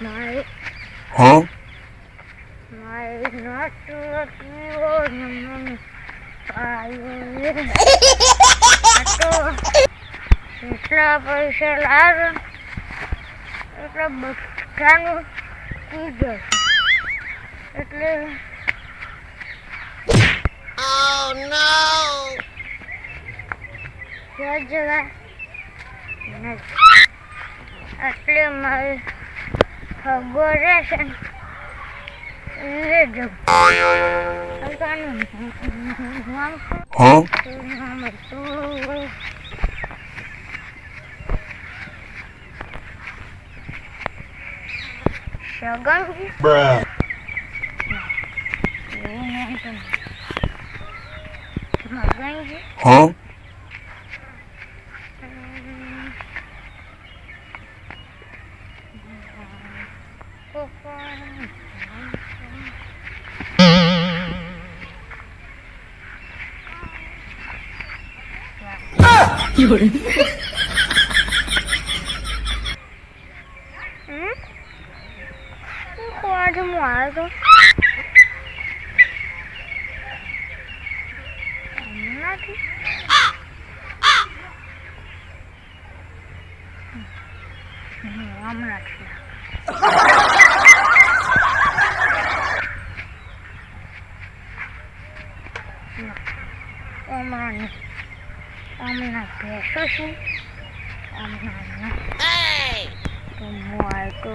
My, Huh? my not to you, તો એટલા પૈસા લાવે એટલે બધાનું જશે એટલે Oh no! નથી એટલે મારે corporation. Huh? Sugar? Bruh. Huh? હમ? શું ખોવાથી હું આવ્યો તો હમણાંથી હમ, હમણાંથી હમણાં નહીં હમણાં ભેંસો છે હમણાં! તો હું આવ્યો તો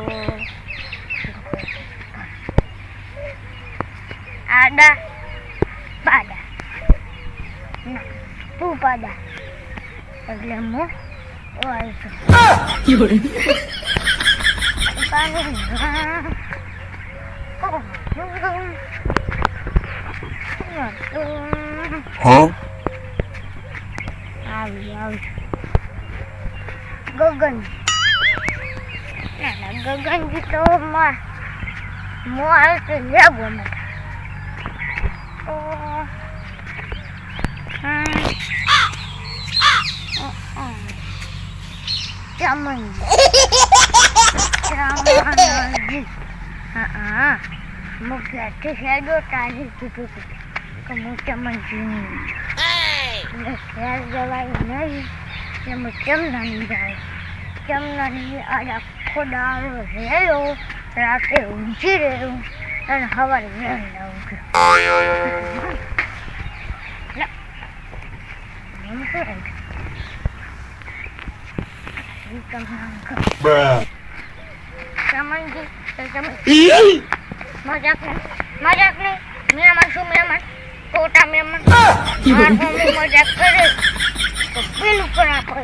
આડા પાડા ના તું પાડા એટલે હું આવ્યો Huh? આવી આવી ગગન. ના ના ગગનજી તો માં આવ્યો તો લેવો. ચમનજી. ચમનજી. હા હા. ઘરથી હેડો તારી કીધું કે હું ચમનજી Hey! જવાય નહીં. એમ ચમનાની જાય? આજ આખો દાડો રહ્યો રાતે ઊંઘી રહેવું અને સવારે વહેલા ઉઠ્યો મજાક નહીં મજાક નહીં મહેમાન શું મહેમાન મારા મમ્મી મજાક કરે. તો પેલું પણ આપે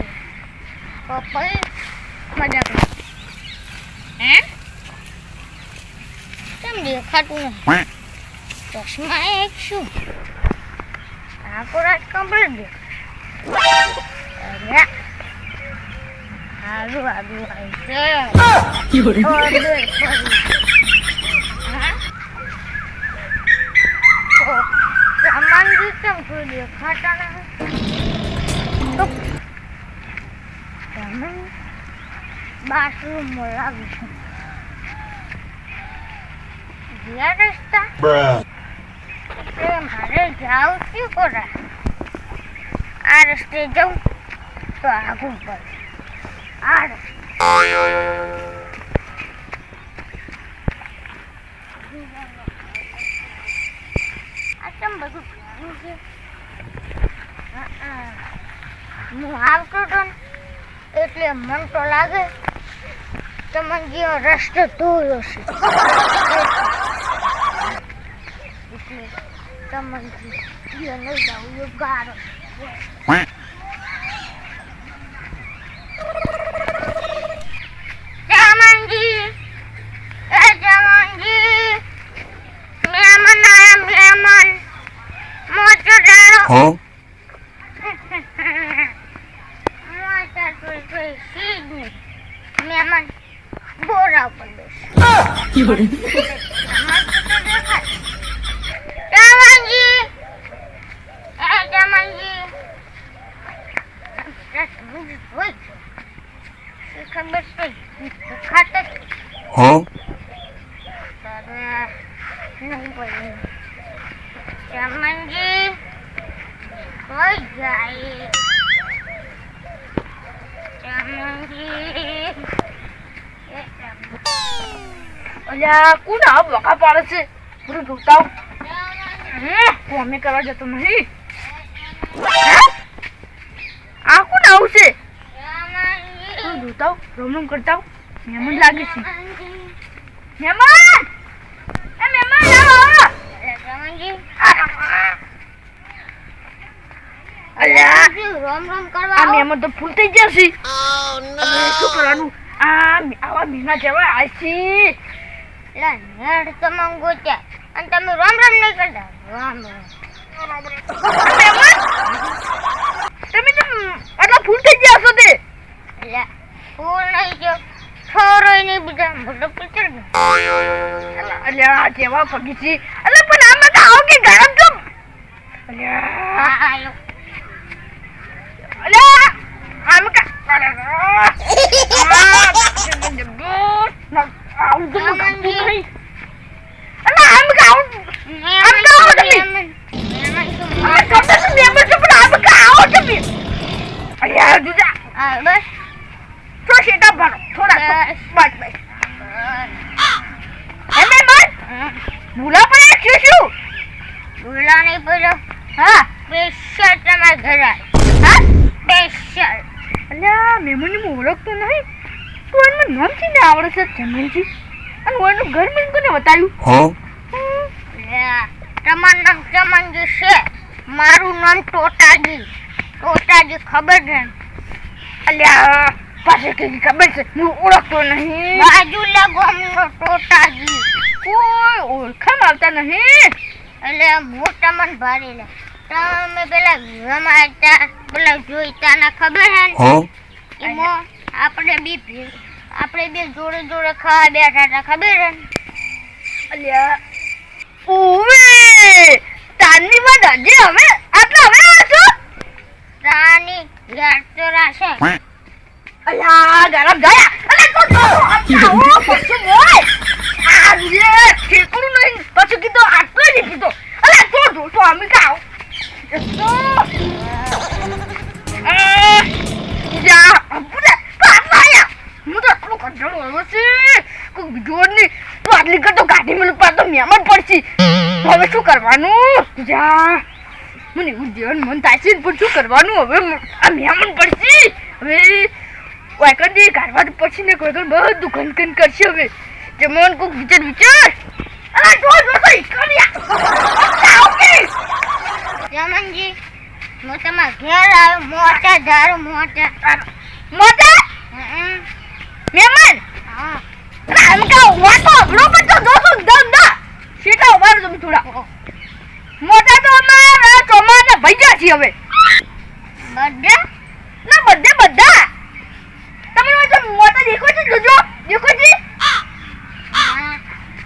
તો પછી મજાક નહીં હે? કેમ દેખાતું નથી? ચશ્મા એક શું? આખો રાત કમ્પ્લીટ દેખાય અરે હારું હારું આવી છે ઓર્ડર કરી હા તો કેમ દેખાતા તમે બાથરૂમમાં લાવીશું ગયા રસ્તા? એ મારે જાવ શું કરે આ રસ્તે જાઉં તો આગું પડે. આ રસ્તે. આ કેમ બધું છે હા, હું આવતો હતો ને, એટલે મન તો લાગે તમને જે રસ્તો દોર્યો છે. એટલે તમને જે નહીં જાવું એ ગારો છે. જામનજી એ જામનજી મહેમાન આયા મહેમાન મોટો ડાળો Huh? મોટા કોઈ કોઈ સીધ નહીં મહેમાન બોરા ઉપર બેસે અમારે તો દેખાય જામનજી અલ્યા કોણ આ બકા પાડે છે? બધું જોતા કોમે કરવા જતો નહીં. આ કોણ આવું છે? ચમનજી જોતા આવું, રોમ રોમ કરતા મહેમાન લાગે છે. મહેમાન! એ મહેમાન આવો અલ્યા રોમ રોમ કરવા આ મહેમાન તો ફૂલ થઈ ગયા છે. Oh શું કરવાનું? આ આવા મહિના જેવા આવે છે. લા, નેડ છે. અને તમે રામ રામ નહીં કરતા? રામ તમે તો આટલા ગયા છો ફૂલ નહીં જો છોરોય નહીં બીજા મોટો પિક્ચર અલ્યા આ જેવા પગી છે. પણ આમાં તો કે ગરમ તો અલ્યા આમ આવું તો ગમતું નહીં અલ્યા આમ કા આમ કા આવો તમે આ ગમતા તો મેમ્બર છે પણ આમ કા આવો તમે જુદા આ બસ તો શેટા ભરો થોડા બસ. બસ હે મહેમાન ભૂલા પડે છે શું ભૂલા નહીં પડ્યો હા સ્પેશિયલ તમારા ઘરે હા સ્પેશિયલ અલ્યા મહેમાનને હું ઓળખતો નહીં તો એનું નામ છે ને આવડે છે ચમનજી અને હું એનું ઘર મેં કોને બતાવ્યું? Huh? તમારું નામ ચમનજી છે. મારું નામ ટોટાજી. ટોટાજી ખબર છે? અલ્યા પાસે કઈ ખબર છે? હું ઓળખતો નહીં. બાજુલા ગામનો ટોટાજી. કોઈ ઓળખામાં આવતા નહીં. એટલે મોટા મન ભારી લે. તમે પેલા વિવાહમાં હતા પેલા જોઈતા ના ખબર હે ને? એમાં આપણે બી આપણે બે જોડે જોડે ખાવા બેઠા હતા, ખબર અલ્યા ઓવે તાની વાત હજી હવે આટલા હવે છો? રાની યાદ તો રાશે. અલ્યા ગરમ ગયા? અલે તો તો આવો પછી મોય. આ રે નહીં. કીધું, આટલો જ અમે કાવ જા. છે. કોઈ આટલી કરતો ગાડી મને પડશે. હવે શું કરવાનું? જા. મને એવું જીવન મન થાય છે પણ શું કરવાનું? હવે આ મહેમાન પડશે. હવે વાયકડી કાઢવા પછી ને કોઈ કોઈ બધું ઘન ઘન કરશે હવે. જમવાનું કોઈક વિચાર વિચાર. અલા જો જો તો ઈકડિયા ઓકે હું તમારા ઘેર આવ્યો મોટા ધારો મોટા. મોટા. મહેમાન હા અલા આમ કા વાતો તો દોસો દમ દા સીટા ઊભા મોટા તો અમારા ચોમાના ભૈયા છે હવે. બધા ના બધે બધા તમે તો મોટા દેખો છો જોજો દેખો છે હા.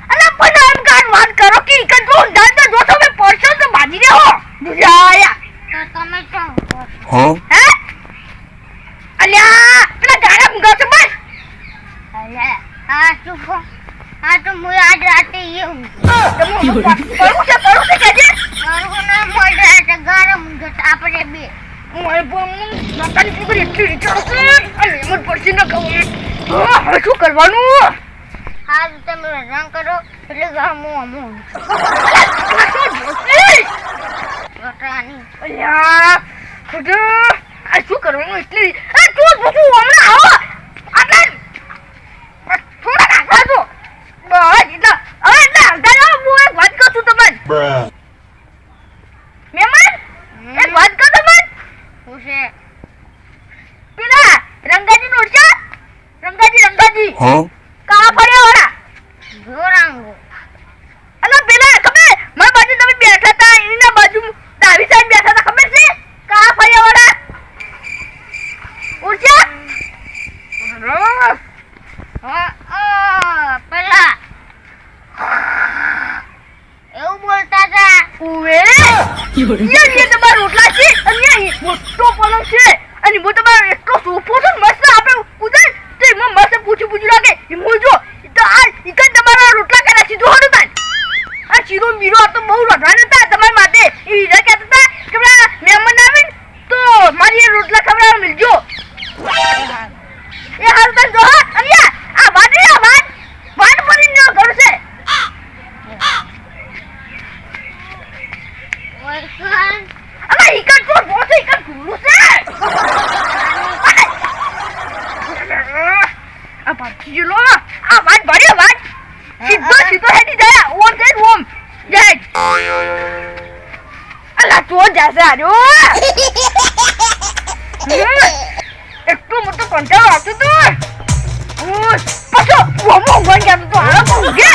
અલા પણ આમ કાન વાત કરો કે ઈકન જો ડાલ તો જોતો મે પડશો તો બાજી રે હો બુજાયા તો તમે શું કરો? Huh? હે અલ્યા પેલા ગાડા મુગા છે બસ અલે હા શું કહો હા તો હું આજ રાતે એવું કરું છે કરું છે કેજે મારું નામ મોટા રાતે ગરમ જત આપણે બે. હું પણ નકાની છોકરી એટલી છે અને એમ જ પડશે ન કહું હવે શું કરવાનું? હા તમે રંગ કરો. એટલે ગામો અમો અલ્યા આ શું કરવાનું? એટલે આ તું બધું હમણાં આવો આટલા થોડા નાખવા દો એટલા હવે એટલા હું એક વાત કહું છું તમને. મહેમાન એક વાત કહું તમને હું છે પેલા રંગાજી નો રંગાજી રંગાજી Huh? કા અહીંયા મસ્ત આપણે કુદાય તો એમાં મસ્ત પૂછું પૂછું લાગે એમ જો તો આ તમારા રોટલા કર્યા સીધો હતો તાન આ ચીરો મીરો તો બહુ રઢવાન હતા તમારા માટે એ વિચાર કહેતા હતા કે તો મારી રોટલા ખબર তোর যাচ্ছে আরো একটু মতো কঞ্চাও আছে তোর পাশো ওমো গঞ্জা তো আরো কমকে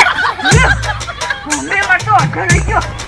মেয়ে মারতো অর্থ রয়েছে